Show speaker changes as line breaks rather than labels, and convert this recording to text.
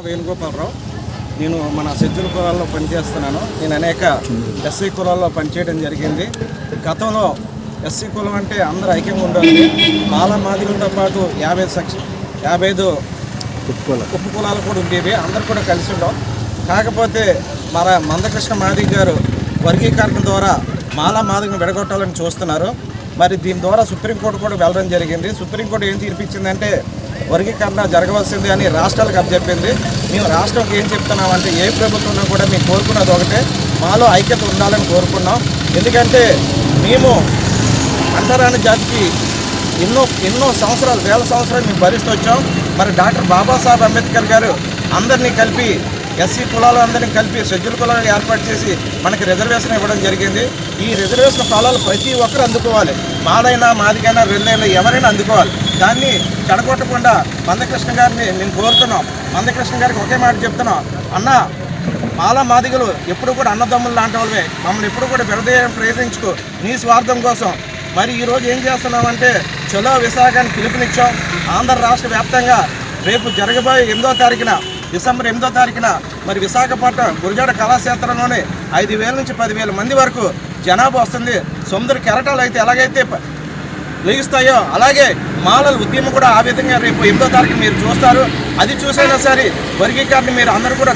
వేణుగోపాలరావు నేను మన సెజ్జుల కులాల్లో పనిచేస్తున్నాను. నేను అనేక ఎస్సీ కులాల్లో పనిచేయడం జరిగింది. గతంలో ఎస్సీ కులం అంటే అందరూ ఐక్యంగా ఉండాలి. మాల మాదిగలతో పాటు యాభై సెక్ష యాభై ఐదు ఉప్పు కులాలు కూడా ఉండేవి. అందరు కూడా కలిసి ఉండం కాకపోతే మన మందకృష్ణ మాదిగ గారు వర్గీకరణ ద్వారా మాలా మాదిగను విడగొట్టాలని చూస్తున్నారు. మరి దీని ద్వారా సుప్రీంకోర్టు కూడా వెళ్ళడం జరిగింది. సుప్రీంకోర్టు ఏం తీర్పిచ్చిందంటే వర్గీకరణ జరగవలసింది అని రాష్ట్రాలకు అప్పచెప్పింది మేము రాష్ట్రంకి ఏం చెప్తున్నామంటే ఏ ప్రభుత్వం కూడా మేము కోరుకున్నది ఒకటే. మాలో ఐక్యత ఉండాలని కోరుకున్నాం. ఎందుకంటే మేము అంతరాని జాతికి ఎన్నో ఎన్నో సంవత్సరాలు వేల సంవత్సరాలు మేము భరిస్తూ వచ్చాం. మరి డాక్టర్ బాబాసాహెబ్ అంబేద్కర్ గారు అందరినీ కలిపి ఎస్సీ కులాలు అందరినీ కలిపి షెడ్యూల్ కులాలను ఏర్పాటు చేసి మనకి రిజర్వేషన్ ఇవ్వడం జరిగింది. ఈ రిజర్వేషన్ ఫలాలు ప్రతి ఒక్కరు అందుకోవాలి. మాదైనా మాదికైనా రెండైనా ఎవరైనా అందుకోవాలి. దాన్ని చెడగొట్టకుండా మందకృష్ణ గారిని నేను కోరుతున్నాం. మందకృష్ణ గారికి ఒకే మాట చెప్తున్నాం. అన్న మాలా మాదిగలు ఎప్పుడు కూడా అన్నదమ్ములు లాంటి వాళ్ళమే. మమ్మల్ని ఎప్పుడు కూడా విడదీయడం ప్రయత్నించుకో. నీ స్వార్థం కోసం. మరి ఈరోజు ఏం చేస్తున్నామంటే చలో విశాఖని పిలుపునిచ్చాం. ఆంధ్ర రాష్ట్ర వ్యాప్తంగా రేపు జరగబోయే ఎనిమిదో తారీఖున డిసెంబర్ ఎనిమిదో తారీఖున మరి విశాఖపట్నం గురజాడ కళాక్షేత్రంలోనే ఐదు వేల నుంచి పదివేల మంది వరకు జనాభా వస్తుంది. సముద్ర కెరటాలు అయితే ఎలాగైతే ప- లెగిస్తాయో అలాగే మాలల ఉద్యమం కూడా ఆ విధంగా రేపు ఎనిమిదో తారీఖు మీరు చూస్తారు. అది చూసైనా సరే వర్గీకరణ మీరు అందరూ కూడా